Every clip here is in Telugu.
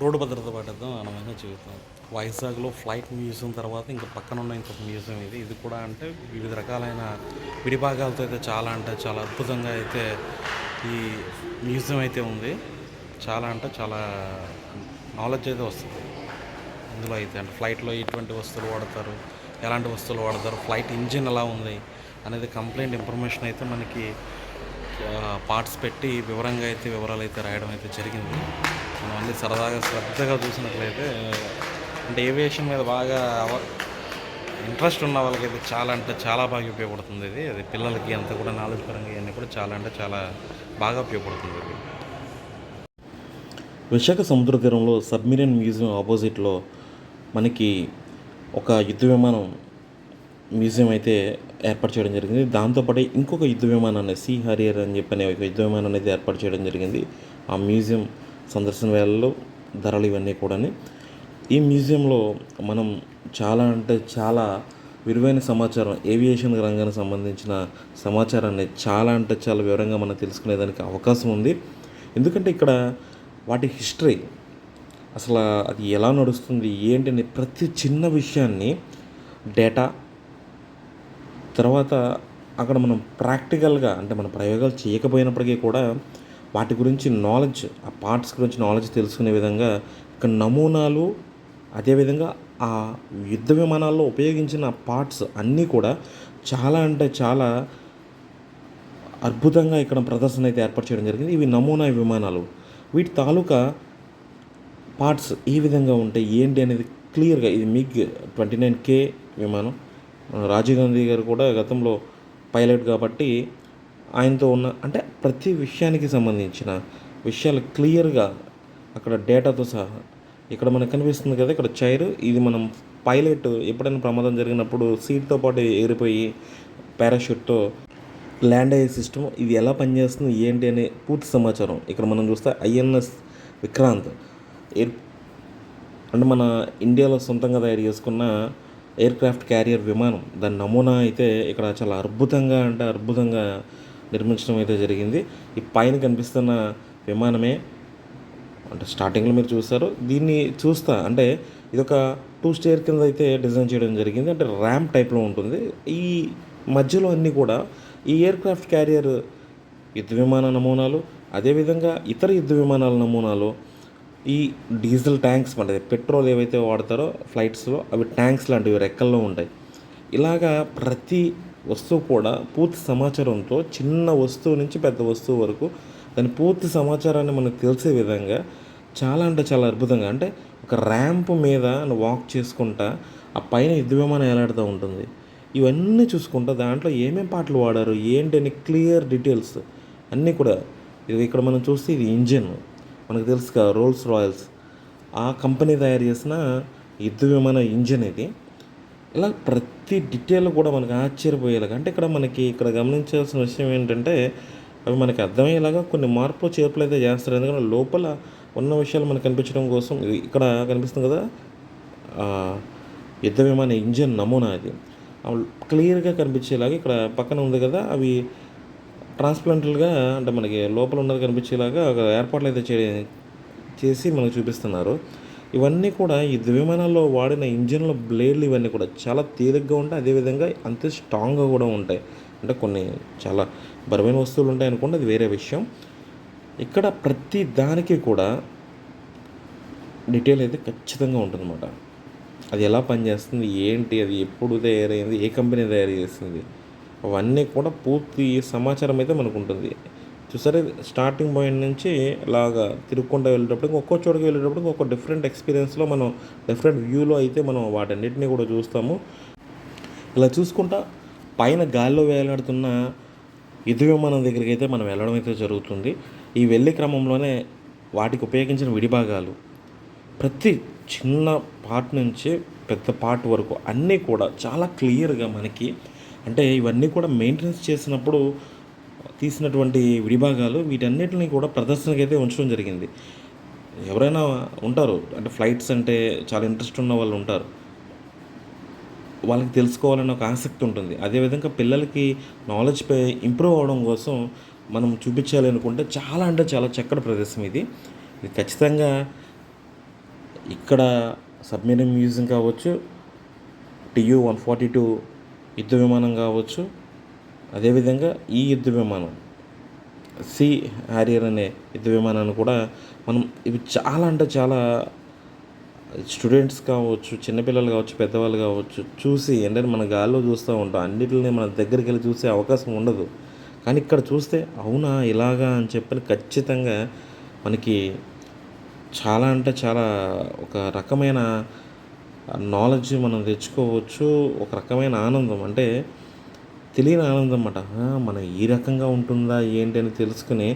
రోడ్డు భద్రత పాటిద్దాం అనమైన చెబుతాం వైజాగ్లో ఫ్లైట్ మ్యూజియం తర్వాత ఇంకా పక్కన ఉన్న ఇంకొక మ్యూజియం ఇది. ఇది కూడా అంటే వివిధ రకాలైన విడిభాగాలతో అయితే చాలా అంటే చాలా అద్భుతంగా అయితే ఈ మ్యూజియం అయితే ఉంది. చాలా అంటే చాలా నాలెడ్జ్ అయితే వస్తుంది. ఇందులో అయితే అంటే ఫ్లైట్లో ఎటువంటి వస్తువులు వాడతారు ఎలాంటి వస్తువులు వాడతారు ఫ్లైట్ ఇంజిన్ ఎలా ఉంది అనేది కంప్లైంట్ ఇన్ఫర్మేషన్ అయితే మనకి పార్ట్స్ పెట్టి వివరంగా అయితే వివరాలు అయితే రాయడం అయితే జరిగింది. మనం అన్ని సరదాగా శ్రద్ధగా చూసినట్లయితే అంటే ఏవియేషన్ మీద బాగా ఇంట్రెస్ట్ ఉన్న వాళ్ళకైతే చాలా అంటే చాలా బాగా ఉపయోగపడుతుంది ఇది. అది పిల్లలకి అంత కూడా నాలెడ్జ్ పరంగా ఇవన్నీ కూడా చాలా అంటే చాలా బాగా ఉపయోగపడుతుంది ఇది. విశాఖ సముద్ర తీరంలో సబ్మెరీన్ మ్యూజియం ఆపోజిట్లో మనకి ఒక యుద్ధ విమానం మ్యూజియం అయితే ఏర్పాటు చేయడం జరిగింది. దాంతోపాటు ఇంకొక యుద్ధ విమానాన్ని సీ హరియర్ అని చెప్పి అనే ఒక యుద్ధ విమానాన్ని అయితే ఏర్పాటు చేయడం జరిగింది. ఆ మ్యూజియం సందర్శన వేళల్లో ధరలు ఇవన్నీ కూడాని. ఈ మ్యూజియంలో మనం చాలా అంటే చాలా విలువైన సమాచారం ఏవియేషన్ రంగానికి సంబంధించిన సమాచారాన్ని చాలా అంటే చాలా వివరంగా మనం తెలుసుకునేదానికి అవకాశం ఉంది. ఎందుకంటే ఇక్కడ వాటి హిస్టరీ అసలు అది ఎలా నడుస్తుంది ఏంటి అని ప్రతి చిన్న విషయాన్ని డేటా తర్వాత అక్కడ మనం ప్రాక్టికల్గా అంటే మన ప్రయోగాలు చేయకపోయినప్పటికీ కూడా వాటి గురించి నాలెడ్జ్ ఆ పార్ట్స్ గురించి నాలెడ్జ్ తెలుసుకునే విధంగా ఇక్కడ నమూనాలు అదేవిధంగా ఆ యుద్ధ విమానాల్లో ఉపయోగించిన పార్ట్స్ అన్నీ కూడా చాలా అంటే చాలా అద్భుతంగా ఇక్కడ ప్రదర్శన అయితే ఏర్పాటు చేయడం జరిగింది. ఇవి నమూనా విమానాలు. వీటి తాలూకా పార్ట్స్ ఏ విధంగా ఉంటాయి ఏంటి అనేది క్లియర్గా ఇది మిగ్ ట్వంటీ నైన్ కే విమానం. రాజీవ్ గాంధీ గారు కూడా గతంలో పైలట్ కాబట్టి ఆయనతో ఉన్న అంటే ప్రతి విషయానికి సంబంధించిన విషయాలు క్లియర్గా అక్కడ డేటాతో సహా ఇక్కడ మనకు కనిపిస్తుంది కదా ఇక్కడ చైర్ ఇది మనం పైలట్ ఎప్పుడైనా ప్రమాదం జరిగినప్పుడు సీట్తో పాటు ఎగిరిపోయి పారాషూట్తో ల్యాండ్ అయ్యే సిస్టమ్ ఇది ఎలా పనిచేస్తుంది ఏంటి అనే పూర్తి సమాచారం ఇక్కడ మనం చూస్తే ఐఎన్ఎస్ విక్రాంత్. ఎయిర్ అంటే మన ఇండియాలో సొంతంగా తయారు చేసుకున్న ఎయిర్ క్రాఫ్ట్ క్యారియర్ విమానం. దాని నమూనా అయితే ఇక్కడ చాలా అద్భుతంగా అంటే అద్భుతంగా నిర్మించడం అయితే జరిగింది. ఈ పైన కనిపిస్తున్న విమానమే అంటే స్టార్టింగ్లో మీరు చూస్తారు దీన్ని చూస్తా అంటే ఇది ఒక టూ స్టేర్ కింద అయితే డిజైన్ చేయడం జరిగింది. అంటే ర్యాంప్ టైప్లో ఉంటుంది. ఈ మధ్యలో అన్నీ కూడా ఈ ఎయిర్ క్రాఫ్ట్ క్యారియర్ యుద్ధ విమాన నమూనాలు అదేవిధంగా ఇతర యుద్ధ విమానాల నమూనాలు ఈ డీజిల్ ట్యాంక్స్ అంటే పెట్రోల్ ఏవైతే వాడతారో ఫ్లైట్స్లో అవి ట్యాంక్స్ లాంటివి రెక్కల్లో ఉంటాయి. ఇలాగా ప్రతి వస్తువు కూడా పూర్తి సమాచారంతో చిన్న వస్తువు నుంచి పెద్ద వస్తువు వరకు దాని పూర్తి సమాచారాన్ని మనకు తెలిసే విధంగా చాలా అంటే చాలా అద్భుతంగా అంటే ఒక ర్యాంప్ మీద వాక్ చేసుకుంటా ఆ పైన యుద్ధ విమానం ఎలాడుతూ ఉంటుంది. ఇవన్నీ చూసుకుంటా దాంట్లో ఏమేం పాటలు వాడారు ఏంటి అని క్లియర్ డీటెయిల్స్ అన్నీ కూడా. ఇది ఇక్కడ మనం చూస్తే ఇది ఇంజిన్ మనకు తెలుసు కదా రోల్స్ రాయల్స్ ఆ కంపెనీ తయారు చేసిన యుద్ధ విమాన ఇంజిన్ ఇది. ఇలా ప్రతి డీటెయిల్ కూడా మనకు ఆశ్చర్యపోయేలాగా అంటే ఇక్కడ మనకి ఇక్కడ గమనించాల్సిన విషయం ఏంటంటే అవి మనకి అర్థమయ్యేలాగా కొన్ని మార్పులు చేర్పులు అయితే చేస్తారు. ఎందుకంటే లోపల ఉన్న విషయాలు మనకు కనిపించడం కోసం ఇక్కడ కనిపిస్తుంది కదా యుద్ధ విమాన ఇంజన్ నమూనా అది. క్లియర్గా కనిపించేలాగా ఇక్కడ పక్కన ఉంది కదా అవి ట్రాన్స్ప్లాంటల్గా అంటే మనకి లోపల ఉన్నది కనిపించేలాగా ఏర్పాట్లు అయితే చే చేసి మనకు చూపిస్తున్నారు. ఇవన్నీ కూడా ఈ విమానాల్లో వాడిన ఇంజిన్ల బ్లేడ్లు ఇవన్నీ కూడా చాలా తేలిగ్గా ఉంటాయి. అదేవిధంగా అంతే స్ట్రాంగ్గా కూడా ఉంటాయి. అంటే కొన్ని చాలా బరువైన వస్తువులు ఉంటాయి అనుకోండి అది వేరే విషయం. ఇక్కడ ప్రతి దానికి కూడా డీటెయిల్ అయితే ఖచ్చితంగా ఉంటుందన్నమాట. అది ఎలా పనిచేస్తుంది ఏంటి అది ఎప్పుడు తయారైంది ఏ కంపెనీ తయారు చేస్తుంది అవన్నీ కూడా పూర్తి సమాచారం అయితే మనకు ఉంటుంది. చూసారా? స్టార్టింగ్ పాయింట్ నుంచి ఇలాగా తిరుక్కుంటూ వెళ్ళేటప్పుడు ఒక్కో చోటుకి వెళ్ళేటప్పుడు ఒక్కో డిఫరెంట్ ఎక్స్పీరియన్స్లో మనం డిఫరెంట్ వ్యూలో అయితే మనం వాటన్నిటిని కూడా చూస్తాము. ఇలా చూసుకుంటా పైన గాల్లో వేలాడుతున్న యుద్ధ విమానం దగ్గరికి అయితే మనం వెళ్ళడం అయితే జరుగుతుంది. ఈ వెళ్ళే క్రమంలోనే వాటికి ఉపయోగించిన విడిభాగాలు ప్రతి చిన్న పార్ట్ నుంచి పెద్ద పార్ట్ వరకు అన్నీ కూడా చాలా క్లియర్గా మనకి అంటే ఇవన్నీ కూడా మెయింటెనెన్స్ చేసినప్పుడు తీసినటువంటి విడిభాగాలు వీటన్నిటిని కూడా ప్రదర్శనకి అయితే ఉంచడం జరిగింది. ఎవరైనా ఉంటారు అంటే ఫ్లైట్స్ అంటే చాలా ఇంట్రెస్ట్ ఉన్న వాళ్ళు ఉంటారు. వాళ్ళకి తెలుసుకోవాలని ఒక ఆసక్తి ఉంటుంది. అదేవిధంగా పిల్లలకి నాలెడ్జ్పై ఇంప్రూవ్ అవ్వడం కోసం మనం చూపించాలి అనుకుంటే చాలా అంటే చాలా చక్కటి ప్రదేశం ఇది. ఇది ఖచ్చితంగా ఇక్కడ సబ్మెరీన్ మ్యూజియం కావచ్చు టియు వన్ ఫార్టీ టూ యుద్ధ విమానం కావచ్చు అదేవిధంగా ఈ యుద్ధ విమానం సి హ్యారియర్ అనే యుద్ధ విమానాన్ని కూడా మనం ఇవి చాలా అంటే చాలా స్టూడెంట్స్ కావచ్చు చిన్నపిల్లలు కావచ్చు పెద్దవాళ్ళు కావచ్చు చూసి అంటే మన గాల్లో చూస్తూ ఉంటాం. అన్నిటిని మన దగ్గరికి వెళ్ళి చూసే అవకాశం ఉండదు. కానీ ఇక్కడ చూస్తే అవునా ఇలాగా అని చెప్పని ఖచ్చితంగా మనకి చాలా అంటే చాలా ఒక రకమైన నాలెడ్జ్ మనం తెచ్చుకోవచ్చు ఒక రకమైన ఆనందం. అంటే తెలియని ఆనందం అన్నమాట. మన ఈ రకంగా ఉంటుందా ఏంటి అని తెలుసుకుని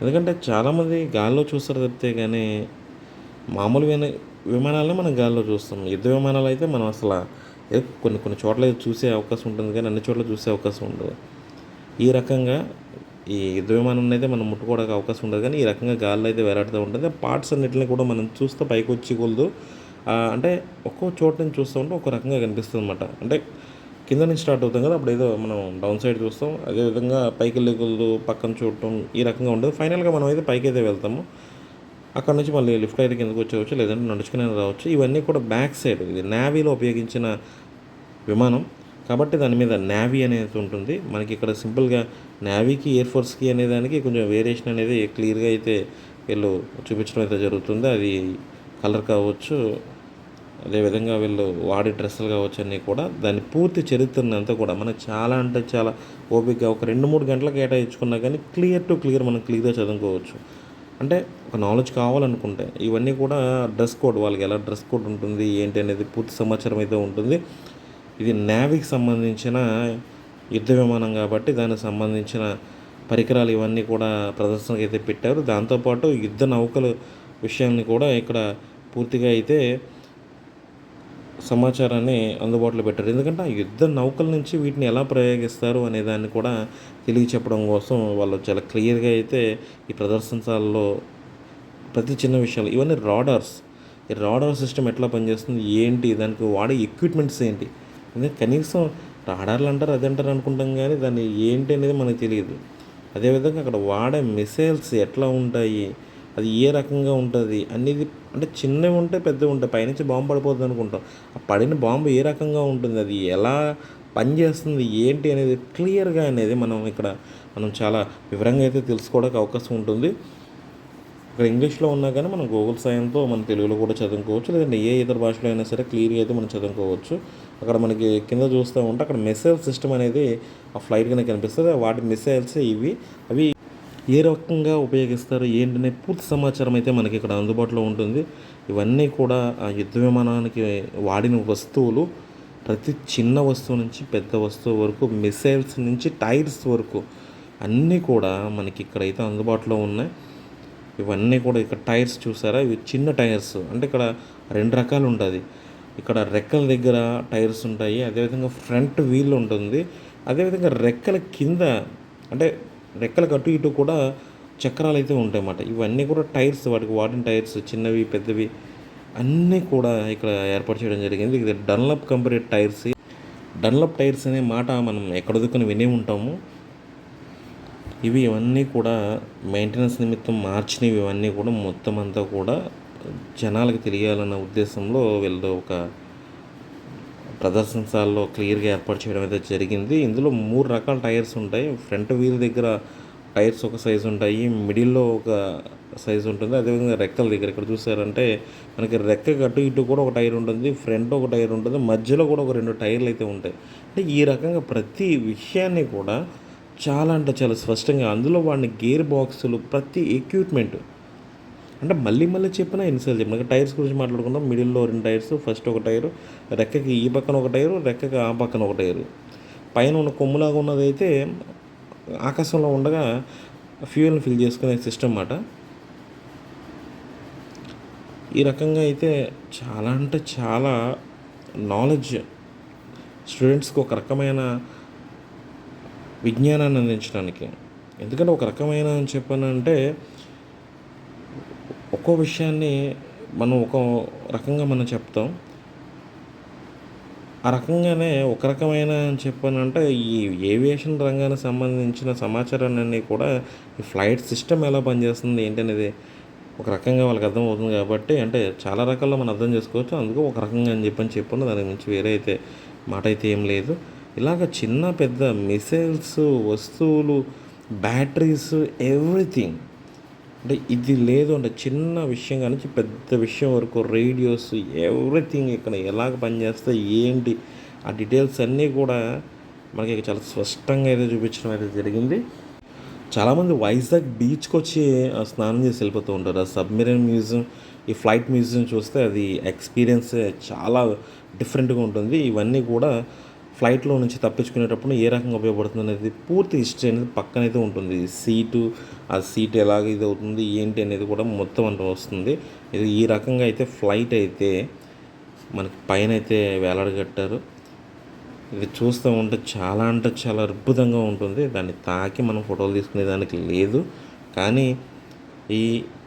ఎందుకంటే చాలామంది గాల్లో చూస్తారు తప్పితే కానీ మామూలు విన విమానాలనే మనం గాల్లో చూస్తాం. యుద్ధ విమానాలు అయితే మనం అసలు కొన్ని కొన్ని చోట్ల చూసే అవకాశం ఉంటుంది కానీ అన్ని చోట్ల చూసే అవకాశం ఉండదు. ఈ రకంగా ఈ యుద్ధ విమానం అయితే మనం ముట్టుకోవడానికి అవకాశం ఉండదు కానీ ఈ రకంగా గాల్లో అయితే వేలాడుతూ ఉంటుంది. ఆ పార్ట్స్ అన్నింటిని కూడా మనం చూస్తే పైకి వచ్చి కొలదు అంటే ఒక్కో చోట నుంచి చూస్తూ ఉంటే ఒక రకంగా కనిపిస్తుంది అనమాట అంటే కింద నుంచి స్టార్ట్ అవుతాం కదా అప్పుడు ఏదో మనం డౌన్ సైడ్ చూస్తాం. అదేవిధంగా పైకి లెగులు పక్కన చూడటం ఈ రకంగా ఉండదు. ఫైనల్గా మనం అయితే పైకి అయితే వెళ్తాము. అక్కడ నుంచి మళ్ళీ లిఫ్ట్ అయితే కిందకు వచ్చేవచ్చు లేదంటే నడుచుకునే రావచ్చు. ఇవన్నీ కూడా బ్యాక్ సైడ్ ఇది నావీలో ఉపయోగించిన విమానం. కాబట్టి దాని మీద నావీ అనేది ఉంటుంది. మనకి ఇక్కడ సింపుల్గా నావీకి ఎయిర్ ఫోర్స్కి అనే దానికి కొంచెం వేరియేషన్ అనేది క్లియర్గా అయితే వీళ్ళు చూపించడం అయితే జరుగుతుంది. అది కలర్ కావచ్చు అదేవిధంగా వీళ్ళు వాడే డ్రెస్సులు కావచ్చు అన్నీ కూడా దాని పూర్తి చరిత్రని అంతా కూడా మనకు చాలా అంటే చాలా ఓపికగా ఒక రెండు మూడు గంటలు కేటాయించుకున్నా కానీ క్లియర్ టు క్లియర్ మనం క్లియర్గా చదువుకోవచ్చు. అంటే ఒక నాలెడ్జ్ కావాలనుకుంటే ఇవన్నీ కూడా డ్రెస్ కోడ్ వాళ్ళకి ఎలా డ్రెస్ కోడ్ ఉంటుంది ఏంటి అనేది పూర్తి సమాచారం అయితే ఉంటుంది. ఇది నేవీకి సంబంధించిన యుద్ధ విమానం కాబట్టి దానికి సంబంధించిన పరికరాలు ఇవన్నీ కూడా ప్రదర్శనకు అయితే పెట్టారు. దాంతోపాటు యుద్ధ నౌకలు విషయాన్ని కూడా ఇక్కడ పూర్తిగా అయితే సమాచారాన్ని అందుబాటులో పెట్టారు. ఎందుకంటే ఆ యుద్ధ నౌకల నుంచి వీటిని ఎలా ప్రయోగిస్తారు అనే దాన్ని కూడా తెలియ చెప్పడం కోసం వాళ్ళు చాలా క్లియర్గా అయితే ఈ ప్రదర్శనశాలలో ప్రతి చిన్న విషయాలు ఇవన్నీ రాడార్స్. ఈ రాడార్ సిస్టమ్ ఎట్లా పనిచేస్తుంది ఏంటి దానికి వాడే ఎక్విప్మెంట్స్ ఏంటి? కనీసం రాడార్లు అంటారు అది అంటారు అనుకుంటాం కానీ దాన్ని ఏంటి అనేది మనకు తెలియదు. అదేవిధంగా అక్కడ వాడే మిసైల్స్ ఎట్లా ఉంటాయి అది ఏ రకంగా ఉంటుంది అనేది అంటే చిన్నవి ఉంటాయి పెద్దవి ఉంటాయి పైనుంచి బాంబు పడిపోతుంది అనుకుంటాం. ఆ పడిన బాంబు ఏ రకంగా ఉంటుంది అది ఎలా పనిచేస్తుంది ఏంటి అనేది క్లియర్గా అనేది మనం ఇక్కడ మనం చాలా వివరంగా అయితే తెలుసుకోవడానికి అవకాశం ఉంటుంది. ఇక్కడ ఇంగ్లీష్లో ఉన్నా కానీ మనం గూగుల్ సాయంతో మన తెలుగులో కూడా చదువుకోవచ్చు లేదంటే ఏ ఇతర భాషలో అయినా సరే క్లియర్గా అయితే మనం చదువుకోవచ్చు. అక్కడ మనకి కింద చూస్తూ ఉంటే అక్కడ మిసైల్ సిస్టమ్ అనేది ఆ ఫ్లైట్ కనుక కనిపిస్తుంది వాటి మిసైల్స్ ఇవి అవి ఏ రకంగా ఉపయోగిస్తారు ఏంటనే పూర్తి సమాచారం అయితే మనకి ఇక్కడ అందుబాటులో ఉంటుంది. ఇవన్నీ కూడా ఆ యుద్ధ విమానానికి వాడిన వస్తువులు ప్రతి చిన్న వస్తువు నుంచి పెద్ద వస్తువు వరకు మిసైల్స్ నుంచి టైర్స్ వరకు అన్నీ కూడా మనకి ఇక్కడైతే అందుబాటులో ఉన్నాయి. ఇవన్నీ కూడా ఇక్కడ టైర్స్ చూసారా? ఇవి చిన్న టైర్స్ అంటే ఇక్కడ రెండు రకాలు ఉంటుంది ఇక్కడ రెక్కల దగ్గర టైర్స్ ఉంటాయి అదేవిధంగా ఫ్రంట్ వీల్ ఉంటుంది. అదేవిధంగా రెక్కల కింద అంటే రెక్కలకు అటు ఇటు కూడా చక్రాలు అయితే ఉంటాయన్నమాట. ఇవన్నీ కూడా టైర్స్ వాటికి వాడిన టైర్స్ చిన్నవి పెద్దవి అన్నీ కూడా ఇక్కడ ఏర్పాటు చేయడం జరిగింది. ఇది Dunlop company tyres. Dunlop tyres అనే మాట మనం ఎక్కడ దుక్కుని వినే ఉంటాము. ఇవి ఇవన్నీ కూడా మెయింటెనెన్స్ నిమిత్తం మార్చినవి ఇవన్నీ కూడా మొత్తం అంతా కూడా జనాలకు తెలియాలన్న ఉద్దేశంలో వీళ్ళు ఒక ప్రదర్శనశాలలో క్లియర్గా ఏర్పాటు చేయడం అయితే జరిగింది. ఇందులో మూడు రకాల టైర్స్ ఉంటాయి. ఫ్రంట్ వీల్ దగ్గర టైర్స్ ఒక సైజు ఉంటాయి. మిడిల్లో ఒక సైజు ఉంటుంది. అదేవిధంగా రెక్కల దగ్గర ఇక్కడ చూసారంటే మనకి రెక్కకి అటు ఇటు కూడా ఒక టైర్ ఉంటుంది. ఫ్రంట్ ఒక టైర్ ఉంటుంది. మధ్యలో కూడా ఒక రెండు టైర్లు అయితే ఉంటాయి. అంటే ఈ రకంగా ప్రతి విషయాన్ని కూడా చాలా అంటే చాలా స్పష్టంగా అందులో వాడిని గేర్ బాక్సులు ప్రతి ఎక్విప్మెంట్ అంటే మళ్ళీ మళ్ళీ చెప్పినా ఎన్నిసార్లు చెప్పిన. టైర్స్ గురించి మాట్లాడుకుందాం. మిడిల్లో రెండు టైర్స్ ఫస్ట్ ఒక టైరు రెక్కకి ఈ పక్కన ఒక టైరు రెక్కకి ఆ పక్కన ఒక టైరు. పైన ఉన్న కొమ్ములాగా ఉన్నది అయితే ఆకాశంలో ఉండగా ఫ్యూయల్ని ఫిల్ చేసుకునే సిస్టమ్ అన్నమాట ఈ రకంగా అయితే చాలా అంటే చాలా నాలెడ్జ్ స్టూడెంట్స్కి ఒక రకమైన విజ్ఞానాన్ని అందించడానికి. ఎందుకంటే ఒక రకమైన అని చెప్పానంటే ఒక్కో విషయాన్ని మనం ఒక రకంగా మనం చెప్తాం. ఆ రకంగానే ఒక రకమైన అని చెప్పానంటే ఈ ఏవియేషన్ రంగానికి సంబంధించిన సమాచారాన్ని కూడా ఈ ఫ్లైట్ సిస్టమ్ ఎలా పనిచేస్తుంది ఏంటనేది ఒక రకంగా వాళ్ళకి అర్థం అవుతుంది కాబట్టి అంటే చాలా రకాల్లో మనం అర్థం చేసుకోవచ్చు. అందుకు ఒక రకంగా అని చెప్పని చెప్పాను దాని గురించి వేరే అయితే మాట అయితే ఏం లేదు. ఇలాగ చిన్న పెద్ద మిసైల్స్ వస్తువులు బ్యాటరీస్ ఎవ్రీథింగ్ అంటే ఇది లేదు అంటే చిన్న విషయం కానీ పెద్ద విషయం వరకు రేడియోస్ ఎవ్రీథింగ్ ఇక్కడ ఎలాగ పనిచేస్తే ఏంటి ఆ డీటెయిల్స్ అన్నీ కూడా మనకి చాలా స్పష్టంగా అయితే చూపించడం అయితే జరిగింది. చాలామంది వైజాగ్ బీచ్కి వచ్చి ఆ, స్నానం చేసి వెళ్ళిపోతూ ఉంటారు. ఆ సబ్మెరీన్ మ్యూజియం ఈ ఫ్లైట్ మ్యూజియం చూస్తే అది ఎక్స్పీరియన్స్ చాలా డిఫరెంట్గా ఉంటుంది. ఇవన్నీ కూడా ఫ్లైట్లో నుంచి తప్పించుకునేటప్పుడు ఏ రకంగా ఉపయోగపడుతుంది అనేది పూర్తి హిస్టరీ అనేది పక్కనైతే ఉంటుంది. సీటు ఆ సీట్ ఎలాగ ఇది అవుతుంది ఏంటి అనేది కూడా మొత్తం అంటూ వస్తుంది. ఇది ఈ రకంగా అయితే ఫ్లైట్ అయితే మనకి పైన అయితే వేలాడగట్టారు ఇది చూస్తూ ఉంటే చాలా అంటే చాలా అద్భుతంగా ఉంటుంది. దాన్ని తాకి మనం ఫోటోలు తీసుకునే దానికి లేదు. కానీ ఈ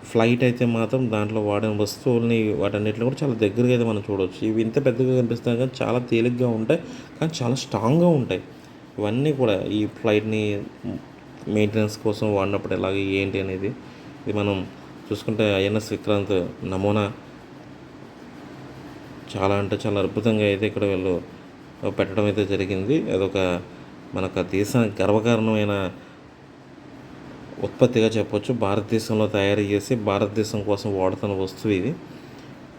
ఫ్లైట్ అయితే మాత్రం దాంట్లో వాడిన వస్తువుల్ని వాటన్నిటిని కూడా చాలా దగ్గరగా అయితే మనం చూడవచ్చు ఇవి ఇంత పెద్దగా కనిపిస్తాయి కానీ చాలా తేలిగ్గా ఉంటాయి కానీ చాలా స్ట్రాంగ్గా ఉంటాయి. ఇవన్నీ కూడా ఈ ఫ్లైట్ని మెయింటెనెన్స్ కోసం వాడినప్పుడు ఎలాగే ఏంటి అనేది ఇది మనం చూసుకుంటే ఐఎన్ఎస్ విక్రాంత్ నమూనా చాలా అంటే చాలా అద్భుతంగా అయితే ఇక్కడ వీళ్ళు పెట్టడం అయితే జరిగింది. అదొక మనకు దేశ గర్వకారణమైన ఉత్పత్తిగా చెప్పొచ్చు. భారతదేశంలో తయారు చేసి భారతదేశం కోసం వాడుతున్న వస్తువు ఇది.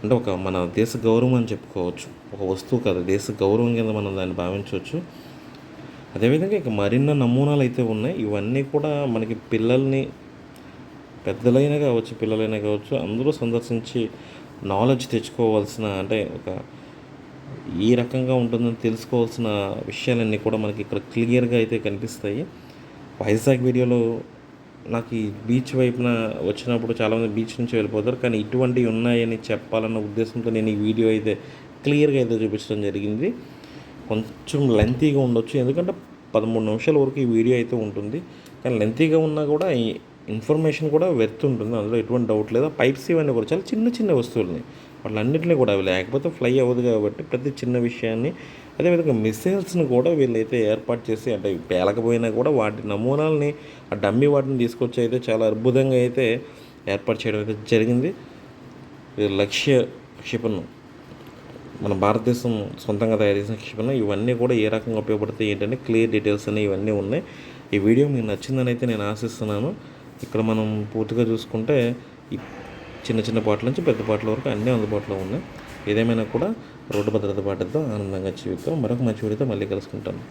అంటే ఒక మన దేశ గౌరవం అని చెప్పుకోవచ్చు. ఒక వస్తువు కాదు దేశ గౌరవం కింద మనం దాన్ని భావించవచ్చు. అదేవిధంగా ఇక మరిన్న నమూనాలు అయితే ఉన్నాయి. ఇవన్నీ కూడా మనకి పిల్లల్ని పెద్దలైనా కావచ్చు పిల్లలైనా కావచ్చు అందరూ సందర్శించి నాలెడ్జ్ తెచ్చుకోవాల్సిన అంటే ఒక ఈ రకంగా ఉంటుందని తెలుసుకోవాల్సిన విషయాలన్నీ కూడా మనకి ఇక్కడ క్లియర్గా అయితే కనిపిస్తాయి. వైజాగ్ వీడియోలో నాకు ఈ బీచ్ వైపున వచ్చినప్పుడు చాలామంది బీచ్ నుంచి వెళ్ళిపోతారు. కానీ ఇటువంటివి ఉన్నాయని చెప్పాలన్న ఉద్దేశంతో నేను ఈ వీడియో అయితే క్లియర్గా అయితే చూపించడం జరిగింది. కొంచెం లెంతీగా ఉండొచ్చు. ఎందుకంటే పదమూడు నిమిషాల వరకు ఈ వీడియో అయితే ఉంటుంది. కానీ లెంతీగా ఉన్నా కూడా ఈ ఇన్ఫర్మేషన్ కూడా వెర్త్ ఉంటుంది. అందులో ఎటువంటి డౌట్ లేదు పైప్స్ ఇవన్నీ కూడా చాలా చిన్న చిన్న వస్తువులని వాళ్ళన్నింటినీ కూడా అవి లేకపోతే ఫ్లై అవ్వదు కాబట్టి ప్రతి చిన్న విషయాన్ని అదేవిధంగా మిసైల్స్ను కూడా వీళ్ళైతే ఏర్పాటు చేసి అంటే పేలకపోయినా కూడా వాటి నమూనాలని ఆ డమ్మి వాటిని తీసుకొచ్చి అయితే చాలా అద్భుతంగా అయితే ఏర్పాటు చేయడం అయితే జరిగింది. ఇది లక్ష్య క్షిపణం మన భారతదేశం సొంతంగా తయారు చేసిన క్షిపణి ఇవన్నీ కూడా ఏ రకంగా ఉపయోగపడతాయి ఏంటంటే క్లియర్ డీటెయిల్స్ అనేవి ఇవన్నీ ఉన్నాయి. ఈ వీడియో మీకు నచ్చిందని అయితే నేను ఆశిస్తున్నాను. ఇక్కడ మనం పూర్తిగా చూసుకుంటే చిన్న చిన్న పాటల నుంచి పెద్ద పాటల వరకు అన్నీ అందుబాటులో ఉన్నాయి. ఏదేమైనా కూడా రోడ్డు భద్రత పాటిద్దాం ఆనందంగా జీవితం మరొక మంచి వీడితో మళ్ళీ కలుసుకుంటాను